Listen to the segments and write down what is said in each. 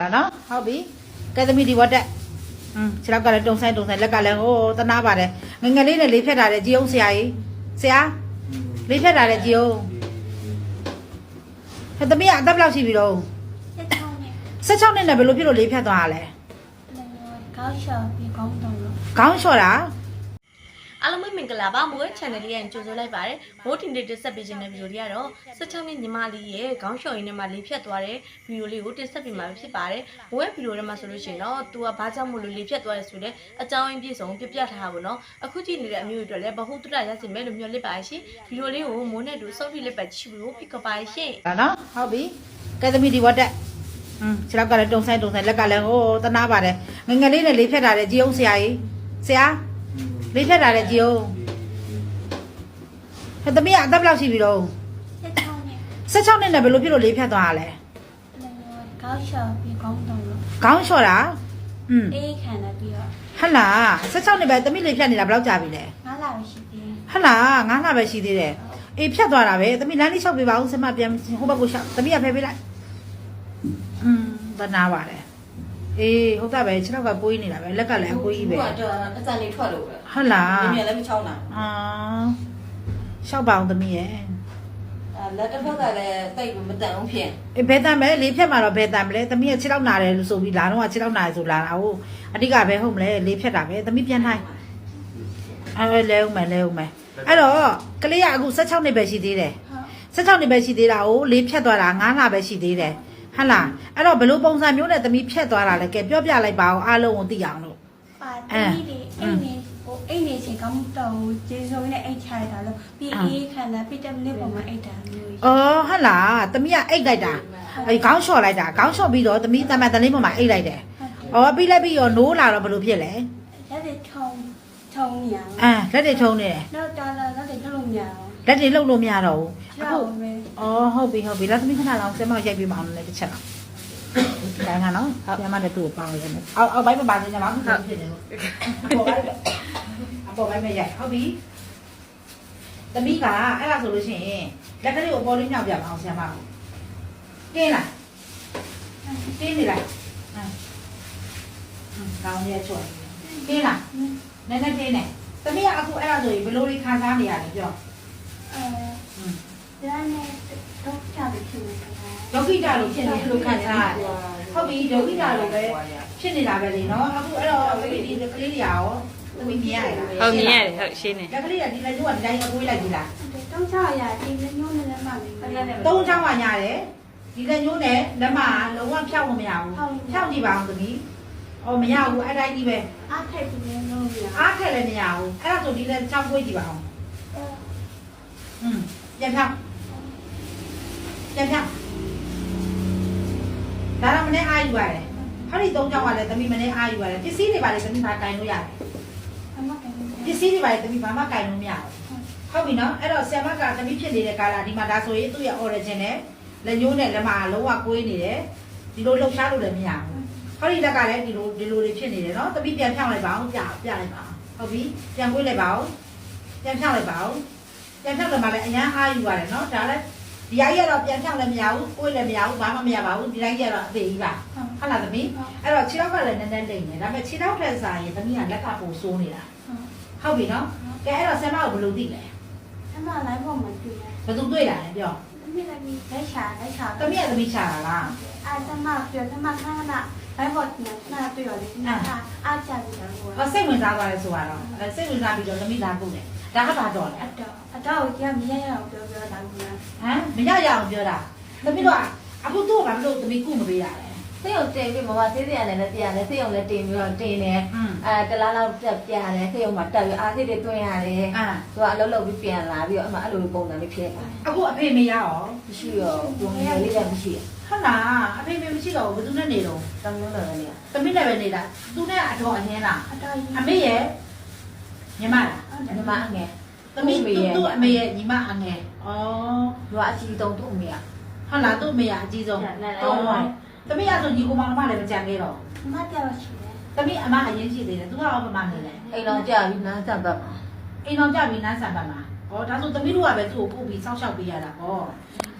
ဒါနော်ဟုတ်ပြီကဲသမီးဒီဝတ်တက်อืมခြေထောက်ကလည်းတုံဆိုင်တုံဆိုင်လက်ကလည်းဟိုတနာပါတယ်ငယ်ငယ်လေးနဲ့လေးဖြတ်တာလေကြည်အောင်ဆရာကြီးဆရာလေးဖြတ်တာလေကြည်အောင်ဟဲ့သမီးကအသက်ဘယ်လောက်ရှိပြီတော့စစ်ချောင်းနဲ့16နှစ်နဲ့ဘယ်လိုဖြစ်လို့လေးဖြတ်သွားရလဲကောက်ရှော့ပြီးကောင်းတော့လို့ခေါင်းလျှော့တာ အားလုံးပဲမင်္ဂလာပါမိုး channel လေးရကြိုဆိုလိုက်ပါတယ်မိုးတင်တင်တက်ဆက်ပေးခြင်းတဲ့ဗီဒီယိုလေးကတော့16နှစ်ညီမလေးရဲ့ခေါင်းလျှော်ရင်းနဲ့မှလေးဖြတ်သွားတဲ့ဗီဒီယိုလေးကိုတင်ဆက်ပေးမှာဖြစ်ပါတယ်မိုးရဲ့ဗီဒီယိုထဲမှာဆိုလို့ရှိရင်တော့သူကဘာကြောင့်မို့လို့လေးဖြတ်သွားရဲဆိုတဲ့အကြောင်းရင်းပြည့်စုံပြပြထားတာပေါ့နော်အခုကြည့်နေတဲ့အမျိုးတွေအတွက်လည်းဘ ഹു တုတရရစီမဲ့လို့မျှော်လင့်ပါရှင်ဗီဒီယိုလေးကိုမိုးနဲ့တူစောင့်ကြည့်လက်ပတ်ကြည့်ပြီးဖိတ်ကပါရှင် ဒါနော်ဟုတ်ပြီကဲသမီးဒီဝတ်တက်อืมခြေထောက်ကလည်းတုံဆိုင်တုံဆိုင်လက်ကလည်းဟိုတနာပါတယ်ငယ်ငယ်လေးနဲ့လေးဖြတ်တာလေကြည်အောင်ဆရာကြီးဆရာ လေးဖြတ်တာလေကြည်အောင်ဟဲ့သမီးကအသက်ဘယ်လောက်ရှိပြီတော့ စစ်ချောင်းနဲ့ 16နှစ်နဲ့ဘယ်လိုဖြစ်လို့လေးဖြတ်သွားရလဲ ကောက်ရှော့ပြီးကောင်းတော့လို့ ခေါင်းလျှော့တာอืม အေးခံတယ်ပြီးတော့ ဟတ်လား16နှစ်ပဲသမီးလေးဖြတ်နေတာဘယ်လောက်ကြာပြီလဲ ငါးလာရှိသေးတယ် ဟတ်လား9လပဲရှိသေးတယ်အေးဖြတ်သွားတာပဲသမီးလမ်းလေးလျှောက်ပေးပါဦးဆင်မပြန်ဟိုဘက်ကိုလျှောက်သမီးကဖယ်ပေးလိုက်อืมတနာပါတယ် အေးဟုတ်တာပဲခြေထောက်ကကိုးနေတာပဲလက်ကလည်းအကိုးကြီးပဲတော့အစံလေးထွက်လို့ပဲဟုတ်လားမြင်မြင်လည်းမချောင်းတာအာလျှောက်ပါအောင်သမီးရဲ့အဲလက်တစ်ဖက်ကလည်းတိတ်မတန်အောင်ဖြစ်အေးဘယ်တန်ပဲလေးဖြတ်မှာတော့ဘယ်တန်မလဲသမီးကခြေထောက်နာတယ်လို့ဆိုပြီးလာတော့ကခြေထောက်နာတယ်ဆိုလာတာဟုတ်အဓိကပဲဟုတ်မလဲလေးဖြတ်တာပဲသမီးပြန်ထိုင်အဲလဲဦးမယ်လဲဦးမယ်အဲ့တော့ကလေးကအခု16နှစ်ပဲရှိသေးတယ်ဟုတ်16နှစ်ပဲရှိသေးတာကိုလေးဖြတ်သွားတာ9လပဲရှိသေးတယ် ဟုတ်လားအဲ့တော့ဘယ်လိုပုံစံမျိုးနဲ့သမီးဖြတ်သွားတာလဲကဲပြောပြလိုက်ပါအောင်အားလုံးကိုသိအောင်လို့ပါတီးတွေအိမ်နေဟိုအိမ်နေချင်းကောင်းတော့ကျေစုံနဲ့အိတ်ချရတာလို့ပြီးအေးခံတယ်ပြီးတဲ့နေ့ပေါ်မှာအိတ်တာမျိုးအော်ဟုတ်လားသမီးကအိတ်လိုက်တာအဲခေါင်းလျှော့လိုက်တာခေါင်းလျှော့ပြီးတော့သမီးတမန်တလေးပေါ်မှာအိတ်လိုက်တယ်ဟုတ်တယ်အော်ပြီးလိုက်ပြီးတော့နိုးလာတော့ဘယ်လိုဖြစ်လဲလက်တွေထုံထုံညာအာလက်တွေထုံနေတယ်တော့တော်တော်လက်တွေထုံလို့ညာ လက်တွေလှုပ်လို့မရတော့ဘူးကျောအခုက်ပဲအော်ဟုတ်ပြီဟုတ်ပြီလက်သမီးခဏလောက်ဆင်မရိုက်ပြီးမအောင်လည်းတစ်ချက်လောက်ဒါကနော်ဆင်မလည်းသူ့ကိုပေါင်းရမယ်အောက်အောက်ဘိုင်းမပါသေးကြပါဘူးဖြစ်နေလို့အပေါ်ဘိုင်းအပေါ်ဘိုင်းမရိုက်ဟုတ်ပြီသမီးကအဲ့ဒါဆိုလို့ရှိရင်လက်ကလေးကိုအပေါ်လေးမြောက်ပြပါအောင်ဆင်မကိုကင်းလားကင်းနေလားဟမ်ကောင်းရဲ့ချော်ကင်းလားနည်းနည်းတင်းနေ။သမီးကအခုအဲ့ဒါဆိုရင်ဘယ်လိုလေးခံစားနေရလဲပြော အဲ။อืมဒါနဲ့တော့ချပြီးဖြစ်နေတာဒုက္ခိတလို့ဖြစ်နေလို့ခံစားရတယ်။ဟုတ်ပြီဒုက္ခိတလို့ပဲဖြစ်နေတာပဲလေနော်။အခုအဲ့တော့သမီးဒီကလေးတွေရောသမီးမြင်ရတယ်လားဟုတ်မြင်ရတယ်ဟုတ်ရှင်းနေ။လက်ကလေးကဒီလက်ကျိုးကဒီတိုင်းအကွေးလိုက်ပြီလားတော့ချရဒီလည်းညိုးနေလည်းမမင်းခဏနဲ့။သုံးချောင်းကညာတယ်။ဒီလက်ကျိုးနဲ့လက်မလုံးဝဖြောက်လို့မရဘူး။ဖြောက်ကြည့်ပါအောင်သမီး။အော်မရဘူးအဲ့တိုင်းကြီးပဲအားထိုက်ပြီးလည်းလုံးရ။အားထက်လည်းမရဘူး။အဲ့ဒါဆိုဒီလက်ချောင်းကွေးကြည့်ပါအောင်။ อืมပြန်ဖြောက်ပြန်ဖြောက်ဒါတော့မနေ့အားယူရတယ်။ဟာဒီသုံးချောင်းကလည်းသမီးမနေ့အားယူရတယ်။ပစ္စည်းတွေပါလေသမီးမှာကင်လို့ရတယ်အမကန်။ပစ္စည်းတွေပါလေသမီးဘာမှကင်လို့မရဘူး။ဟုတ်ပြီနော်။အဲ့တော့ဆ iam ကသမီးဖြစ်နေတဲ့ကာလဒီမှာဒါဆိုရင်သူ့ရဲ့ origin နဲ့လက်ညှိုးနဲ့လက်မလုံးဝကွေးနေတယ်။ဒီလိုလှုပ်ရှားလို့လည်းမရဘူး။ဟောဒီလက်ကလည်းဒီလိုဒီလိုတွေဖြစ်နေတယ်နော်။သမီးပြန်ဖြောင်းလိုက်ပါအောင်ပြပြလိုက်ပါအောင်။ဟုတ်ပြီ။ပြန်ကွေးလိုက်ပါအောင်။ပြန်ဖြောင်းလိုက်ပါအောင်။ ပြန်ဖြောင်းလိုက်မှလည်းအရန်အားယူရတယ်နော်။ဒါလည်းဒီအကြီးကတော့ပြန်ဖြောင်းလည်းမရဘူး။ကိုယ်လည်းမရဘူး။ဘာမှမရပါဘူး။ဒီတိုင်းကြီးကတော့အသေးကြီးပါ။ဟုတ်လားသမီး။အဲ့တော့ခြေထောက်ကလည်းနည်းနည်းလိမ့်နေ။ဒါပေမဲ့ခြေထောက်ထက်စားရင်သမီးကလက်ကပိုဆိုးနေတာ။ဟုတ်ပြီနော်။ကဲအဲ့တော့ဆမ်မကိုဘယ်လိုသိလဲအမလိုက်ပေါ်မှာတွေ့ရ။ဘယ်သူတွေ့တာလဲပြောသမီးလည်းလက်ချလက်ချ။သမီးကသမီးချတာလားအာသမပြောသမခဏခဏလိုက်ပေါ်မှာနာတွေ့ရတယ်အာအားချပြီးတော့။ဟောစိတ်ဝင်စားသွားတယ်ဆိုတော့အဲစိတ်ဝင်စားပြီးတော့သမီးလာပို့တယ်။ ဒါကဘာတော့လဲအတော့အတော့ကြမရရအောင်ပြောပြောတာက။ဟမ်မရရအောင်ပြောတာ။သမီးတို့ကအခုတို့ကဘာလို့သမီးကုမပေးရလဲစိတ်ုံတင်ပြီးမမသေးသေးရတယ်လည်းတရားတယ်စိတ်ုံလည်းတင်ပြီးတော့တင်တယ်။อืมအဲတလားလောက်တက်ပြတယ်စိတ်ုံမှာတက်ပြီးအားစိတ်တွေတွင်းရတယ်အာသူကအလုံးလုံးပြီးပြန်လာပြီးတော့အမအဲ့လိုပုံစံလေးဖြစ်ပါတယ်အခုအဖေမရရောမရှိတော့ဘုံငယ်လေးလည်းမရှိဟုတ်လားအဖေမေမရှိတော့ဘူးဘယ်သူနဲ့နေတော့တမ်းလုံးတော့လည်းသမီးနဲ့ပဲနေတာ။သူနဲ့အတော်အရင်လားအတော့။အမေရဲ့ညီမလား ညီမအငယ်။သမီးသူ့အမေရဲ့ညီမအငယ်။အော်သူကအချီတုံသူ့အမေကဟုတ်လားသူ့အမေကအကြီးဆုံးနဲ့နဲ့ဟုတ်ပါသမီးကဆိုညီကိုမောင်နှမလည်းမကြံခဲ့တော့မပြောရှိတယ်သမီးအမအရင်ရှိသေးတယ်သူကတော့ပမာနေတယ်အိမ်တော်ကြာပြီးနားဆက်ပတ်မှာအိမ်တော်ကြပြီးနန်းဆန်ပါမှာဩဒါဆိုသမီးတို့ကပဲသူ့ကိုပို့ပြီးစောက်ရှောက်ပေးရတာဟော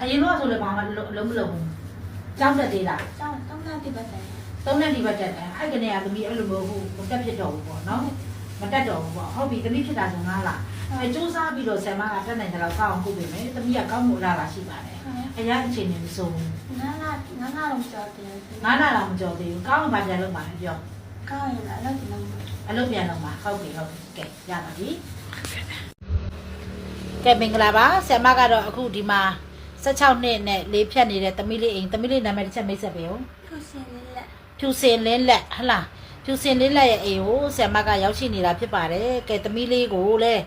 အရင်တော့ဆိုလည်းဘာမှလုံးမလုံးဘူးကျောင်းတက်သေးလားကျောင်းတောင်းတာဒီပတ်တယ်သုံးနှစ်ဒီဘက်တက်တယ်အဲ့ကနေကသမီးအဲ့လိုမျိုးဟိုမတက်ဖြစ်တော့ဘူးပေါ့နော် မတက်တော့ဘူးပေါ့ဟုတ်ပြီသမီးဖြစ်တာဆိုငါလားအဲစူးစမ်းပြီးတော့ဆယ်မကတက်နိုင်တယ်လို့ကောင်းအောင်ကုပေးမယ်သမီးကကောင်းမှုလာလာရှိပါတယ်အရာအခြေအနေမစိုးဘူးငါလာငါလာတော့ကြောက်တယ်ငါးနာလာမကြော်သေးဘူးကောင်းမှပြန်လုပ်ပါလေပြောကောင်းရင်လည်းတော့ဒီလောက်အလုပ်ပြန်လုပ်ပါဟုတ်ပြီဟုတ်ပြီကဲရပါပြီကဲမင်္ဂလာပါဆယ်မကတော့အခုဒီမှာ16နှစ်နဲ့လေးဖြတ်နေတဲ့သမီးလေးအိမ်သမီးလေးနာမည်တစ်ချက်မိတ်ဆက်ပေးဦးခုစင်းလေးလက်ဖြူစင်လင်းလက်ဟလာ ဖြူစင်လင်းလက်ရဲ့အိမ်ကိုဆရာမကရောက်ရှိနေတာဖြစ်ပါတယ်ကဲသမီးလေးကိုလည်း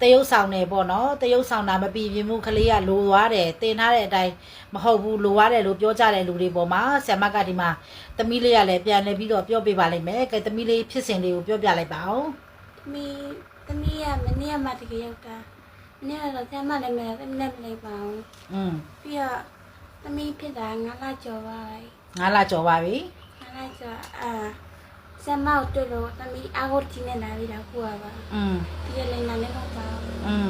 တရုပ်ဆောင်နေပေါ့နော်တရုပ်ဆောင်တာမပြီးပြင်းမှုကလေးကလိုသွားတယ်တင်ထားတဲ့အတိုင်းမဟုတ်ဘူးလိုသွားတယ်လို့ပြောကြတဲ့လူတွေပေါ်မှာဆရာမကဒီမှာသမီးလေးကလည်းပြန်နေပြီးတော့ပြောပြပါလိမ့်မယ်ကဲသမီးလေးဖြစ်စဉ်လေးကိုပြောပြလိုက်ပါဦးသမီးသမီးကမနေ့ကမှတကယ်ရောက်တာမနေ့ကတော့ဆရာမလည်းမလည်းမလည်းပါဘူးอืมပြီးတော့သမီးဖြစ်တာငါလာကြော်ပါပြီငါလာကြော်ပါပြီငါလာကြော်အာ ဆရာမကိုတွေ့လို့သမီးအားကိုတင်းနေလာပြီးတော့ခုပါပါ อืม ပြီးရလိန်လာလည်းမဟုတ်ပါဘူး อืม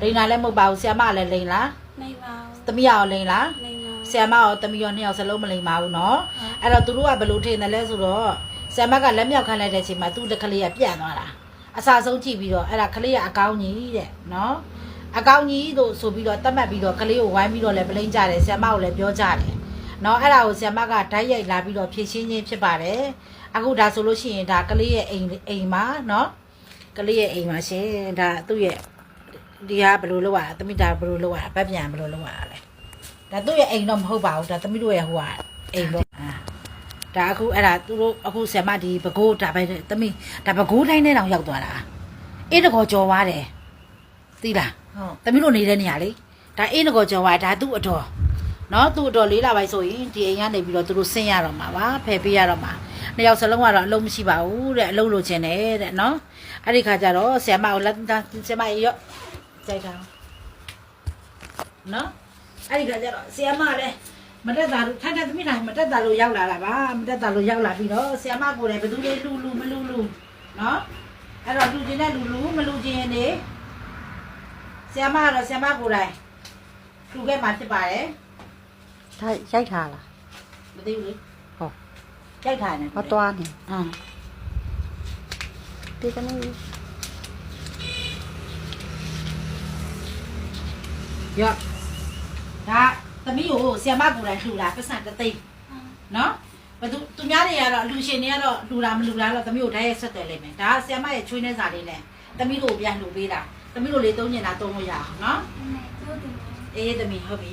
လိန်လာလည်းမဟုတ်ပါဘူးဆရာမလည်းလိန်လား နိုင်ပါဘူး သမီးရောလိန်လား နိုင်ပါ ဆရာမရောသမီးရောနှစ်ယောက်စလုံးမလိန်ပါဘူးเนาะ အဲ့တော့သူတို့ကဘယ်လိုထင်တယ်လဲဆိုတော့ဆမ်မတ်ကလက်မြောက်ခံလိုက်တဲ့အချိန်မှာသူ့တကလေးကပြန့်သွားတာအစာဆုံးကြည့်ပြီးတော့အဲ့ဒါကလေးကအကောင်းကြီးတဲ့နော်အကောင်းကြီးတို့ဆိုပြီးတော့တတ်မှတ်ပြီးတော့ကလေးကိုဝိုင်းပြီးတော့လည်းပလိန်ကြတယ်ဆမ်မကိုလည်းပြောကြတယ်နော်အဲ့ဒါကိုဆမ်မတ်ကဓာတ်ရိုက်လာပြီးတော့ဖြည့်ရှင်းခြင်းဖြစ်ပါတယ် အခုဒါဆိုလို့ရှိရင်ဒါကလေးရဲ့အိမ်အိမ်မှာနော်ကလေးရဲ့အိမ်မှာရှင်ဒါသူ့ရဲ့ဒီဟာဘယ်လိုလုပ်ရလဲတမိတာဘယ်လိုလုပ်ရလဲပတ်ပြန်ဘယ်လိုလုပ်ရလဲဒါသူ့ရဲ့အိမ်တော့မဟုတ်ပါဘူးဒါတမိတို့ရဲ့ဟိုကအိမ်ပေါ့အာဒါအခုအဲ့ဒါသူတို့အခုဆ iam မဒီဘကိုးဒါပဲတမီးဒါဘကိုးတိုင်းနဲ့တောင်ရောက်သွားတာအေးတကောကြော်သွားတယ်သိလားဟုတ်တမီးတို့နေတဲ့နေရာလေဒါအေးတကောကြော်သွားဒါသူ့အတော်နော်သူ့အတော်လေးလာပိုင်းဆိုရင်ဒီအိမ်ကနေပြီးတော့သူတို့ဆင်းရတော့မှာပါဖယ်ပေးရတော့မှာ နှစ်ယောက်စလုံးကတော့အလုံးမရှိပါဘူးတဲ့အလုံးလိုချင်တယ်တဲ့နော်အဲ့ဒီခါကျတော့ဆ iam မကိုလက်ဆ iam မရော့ကြိုက်တာနော်အဲ့ဒီခါကျတော့ဆ iam မလည်းမတက်တာလို့ထိုင်ထိုင်သမီးထိုင်မတက်တာလို့ရောက်လာတာပါမတက်တာလို့ရောက်လာပြီးတော့ဆီယမကိုလည်းဘယ်သူလေးလူလူမလူလူနော်အဲ့တော့လူချင်းနဲ့လူလူမလူချင်းရင်နေဆီယမကတော့ဆီယမကိုယ်တိုင်လူခဲ့မှာဖြစ်ပါတယ်ဒါရိုက်ထားလားမသိဘူးလေ ဟုတ်ရိုက်ထားနေမသွားနေအင်းဒီကနေ့ရော့ဒါသမီးကိုဆီယမကိုယ်တိုင်လှူတာပတ်စံတစ်သိန်းနော်ဘသူသူများတွေကတော့လူရှင်တွေကတော့လှူတာမလှူတာတော့သမီးကိုဓာတ်ရိုက်ဆက်တယ်လိမ့်မယ်ဒါကဆီယမရဲ့ချွေးနေစာလေးနဲ့သမီးတို့ကိုပြန်လှူပေးတာသမီးတို့လေးသုံးညင်တာသုံးလို့ရအောင်နော်ဘူးသူအေးသမီးဟုတ်ပြီ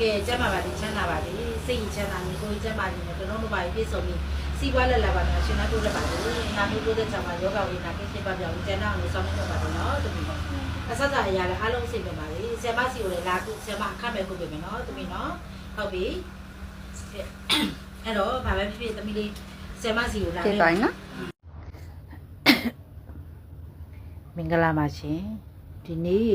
ကဲကျမ်းပါပါဒီချမ်းသာပါဒီစိတ်ချမ်းသာနေကိုယ်ကျမ်းပါနေတော့လုံးလုံးပါပြည့်စုံပြီးစီးပွားလက်လက်ပါများရှင်နာတိုးလက်ပါဒီနာမျိုးတိုးတဲ့ချောင်းမှာယောဂဝိနာကိစ္စပါပြောင်းကျန်တော့လည်းဆောင်းနေတော့ပါတယ်နော်သမီးအဆက်အရာလည်းအားလုံးစိတ်ပါပါလေဆရာမစီကိုလည်းလာခုဆရာမအခမဲ့ခုပြင်မယ်နော်သမီးနော်ဟုတ်ပြီအဲ့တော့ဘာပဲဖြစ်ဖြစ်သမီးလေးဆရာမစီကိုလာဒီတိုင်းနော်မင်္ဂလာပါရှင်ဒီနေ့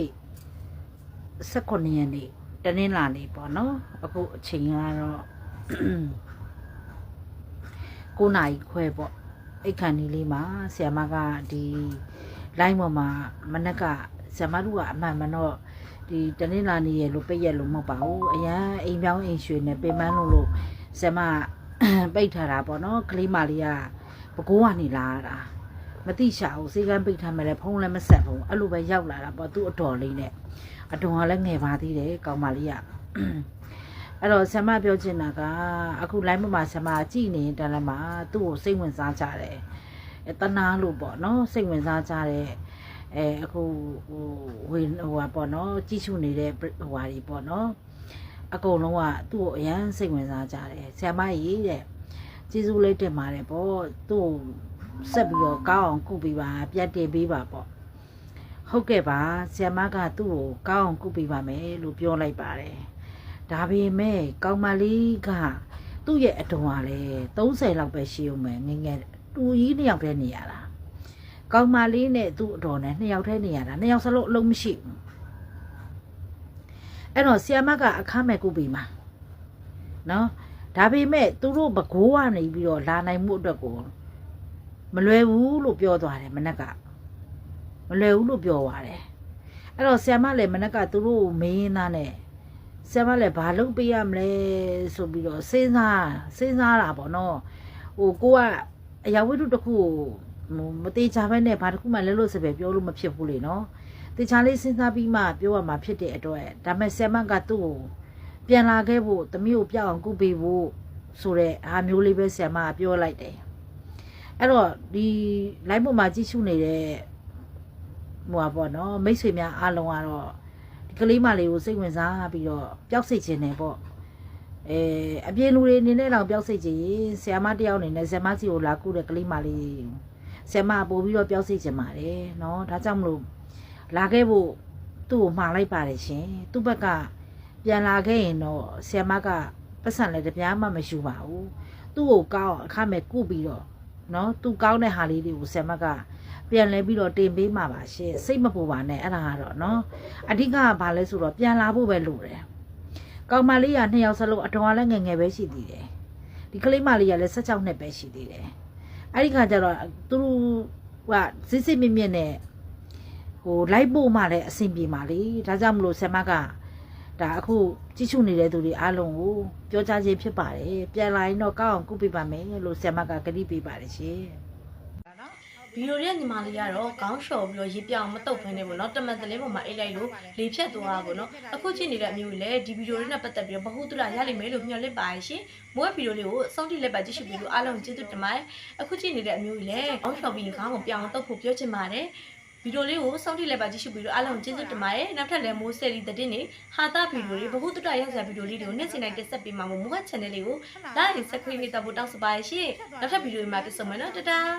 19ရက်နေ့ တနင်္လာနေ့ပေါ့နော်အခုအချိန်ကတော့9နာရီခွဲပေါ့အိတ်ခန်ဒီလေးမှာဆ iam မကဒီ line ပေါ်မှာမနက်ကဆ iam မတို့ကအမှန်မတော့ဒီတနင်္လာနေ့ရဲ့လို့ပိတ်ရက်လို့မဟုတ်ပါဘူးအရန်အိမ်ပြောင်းအိမ်ရွှေနဲ့ပြင်ပန်းလို့လို့ဆ iam မပိတ်ထားတာပေါ့နော်ကလေးမလေးကဘကိုးကနေလာတာ မတိရှာဘူးစေကန်းပိတ်ထားမယ်လေဖုံးလည်းမဆက်ဘူးအဲ့လိုပဲရောက်လာတာပေါ့သူ့အတော်လေးနဲ့အတော်ကလည်းငယ်ပါသေးတယ်ကောင်မလေးကအဲ့တော့ဆ iam မပြောချင်တာကအခု line ပေါ်မှာဆ iam မကြည်နေတဲ့လည်းမှာသူ့ကိုစိတ်ဝင်စားကြတယ်အဲတနာလို့ပေါ့နော်စိတ်ဝင်စားကြတယ်အဲအခုဟိုဝေဟိုဟာပေါ့နော်ကြီးစုနေတဲ့ဟိုဟာတွေပေါ့နော်အကုန်လုံးကသူ့ကိုအရန်စိတ်ဝင်စားကြတယ်ဆ iam မကြီးတဲ့ကျေးဇူးလေးတင်ပါတယ်ပေါ့သူ့ကို ဆက်ပြီးတော့ကောင်းအောင်ကုပေးပါပြတ်တင်ပေးပါပေါ့ဟုတ်ကဲ့ပါဆ iam မကသူ့ကိုကောင်းအောင်ကုပေးပါမယ်လို့ပြောလိုက်ပါတယ်ဒါပေမဲ့ကောင်းမလေးကသူ့ရဲ့အတော်ကလည်း30လောက်ပဲရှိအောင်မယ်ငယ်ငယ်တူကြီးနှစ်ယောက်တည်းနေရတာကောင်းမလေးနဲ့သူ့အတော်နဲ့နှစ်ယောက်တည်းနေရတာနှစ်ယောက်စလုံးအလုံးမရှိဘူးအဲ့တော့ဆ iam မကအခမဲ့ကုပေးမှာနော်ဒါပေမဲ့သူတို့ဘကိုးကနေပြီးတော့လာနိုင်မှုအတွက်ကို မလွယ်ဘူးလို့ပြောသွားတယ်မနက်ကမလွယ်ဘူးလို့ပြောသွားတယ်အဲ့တော့ဆ iam မလည်းမနက်ကသူတို့ကိုမေးနေတာနဲ့ဆ iam မလည်းဘာလုပ်ပေးရမလဲဆိုပြီးတော့စဉ်းစားစဉ်းစားတာပေါ့နော်ဟိုကိုကအရာဝတ္ထုတစ်ခုကိုဟိုမသေးချာပဲနဲ့ဘာတစ်ခုမှလဲလို့စပယ်ပြောလို့မဖြစ်ဘူးလေနော်တေချာလေးစဉ်းစားပြီးမှပြောရမှာဖြစ်တဲ့အတွက်ဒါမဲ့ဆ iam မကသူ့ကိုပြန်လာခဲ့ဖို့တမီးကိုပြောက်အောင်ကုပေးဖို့ဆိုတဲ့အားမျိုးလေးပဲဆ iam မကပြောလိုက်တယ် အဲ့တော့ဒီ live ပေါ်မှာကြည့်ရှုနေတဲ့ဟိုပါပေါ့နော်မိတ်ဆွေများအားလုံးကတော့ဒီကလေးမလေးကိုစိတ်ဝင်စားပြီးတော့ပျောက်စိတ်ခြင်းတယ်ပေါ့အဲအပြင်လူတွေအနေနဲ့တော့ပျောက်စိတ်ခြင်းဆ iam မတစ်ယောက်အနေနဲ့ဆ iam မစီကိုလာကုတဲ့ကလေးမလေးဆ iam မပို့ပြီးတော့ပျောက်စိတ်ခြင်းပါတယ်နော်ဒါကြောင့်မလို့လာခဲ့ဖို့သူ့ကိုမှားလိုက်ပါတယ်ရှင်သူ့ဘက်ကပြန်လာခဲ့ရင်တော့ဆ iam မကပတ်စံလည်းတပြားမှမယူပါဘူးသူ့ကိုကောင်းအောင်အခမဲ့ကုပြီးတော့ နော်သူကောင်းတဲ့ဟာလေးတွေကိုဆ iam မကပြန်လဲပြီးတော့တင်ပေးမှာပါရှင်စိတ်မပူပါနဲ့အဲ့ဒါကတော့နော်အဓိကကဘာလဲဆိုတော့ပြန်လာဖို့ပဲလိုတယ်ကောင်မလေးကနှစ်ယောက်စလုံးအတော်ကလည်းငယ်ငယ်ပဲရှိသေးတယ်ဒီကလေးမလေးကလည်း16နှစ်ပဲရှိသေးတယ်အဲ့ဒီခါကျတော့သူတို့ကစစ်စစ်မြင့်မြင့်နဲ့ဟိုလိုက်ဖို့မှလည်းအဆင်ပြေပါလေဒါကြောင့်မလို့ဆ iam မက ဒါအခုကြည့်ရှုနေတဲ့သူတွေအားလုံးကိုပြောကြားခြင်းဖြစ်ပါတယ်ပြန်လာရင်တော့ကောင်းအောင်ကုပေးပါမယ်လို့ဆ iam မကကတိပေးပါတယ်ရှင်ဗီဒီယိုရဲ့ညီမလေးကတော့ခေါင်းလျှော်ပြီးတော့ရေးပြအောင်မတုတ်ဖ ೇನೆ ပေါ့နော်တမန်တလေးပေါ်မှာအိတ်လိုက်လို့လေဖြတ်သွားတာပေါ့နော်အခုကြည့်နေတဲ့အမျိုးကြီးလည်းဒီဗီဒီယိုလေးနဲ့ပတ်သက်ပြီးတော့ဘ ഹു တုရရလိမ့်မယ်လို့မျှော်လင့်ပါရှင်မွေးဗီဒီယိုလေးကိုအဆုံးထိလက်ပါကြည့်ရှုပြီးလို့အားလုံးကျေးဇူးတင်ပါတယ်အခုကြည့်နေတဲ့အမျိုးကြီးလည်းခေါင်းလျှော်ပြီးခေါင်းကိုပြောင်းတုတ်ဖို့ပြောချင်ပါတယ် ဗီဒီယိုလေးကိုစောင့်ကြည့်လိုက်ပါကြည့်ရှုပြီးတော့အားလုံးကျေးဇူးတင်ပါတယ်နောက်ထပ်လည်းမိုးဆယ်လီတဲ့တင်နေဟာတာဗီဒီယိုလေးဘ ഹു တုရရစရာဗီဒီယိုလေးတွေကိုနေ့စဉ်တိုင်းတက်ဆက်ပေးမှာမို့မိုးက channel လေးကို like and subscribe လုပ်ဖို့တောင်းဆိုပါရရှင်နောက်ထပ်ဗီဒီယိုမှာပြန်ဆုံမယ်နော်တတား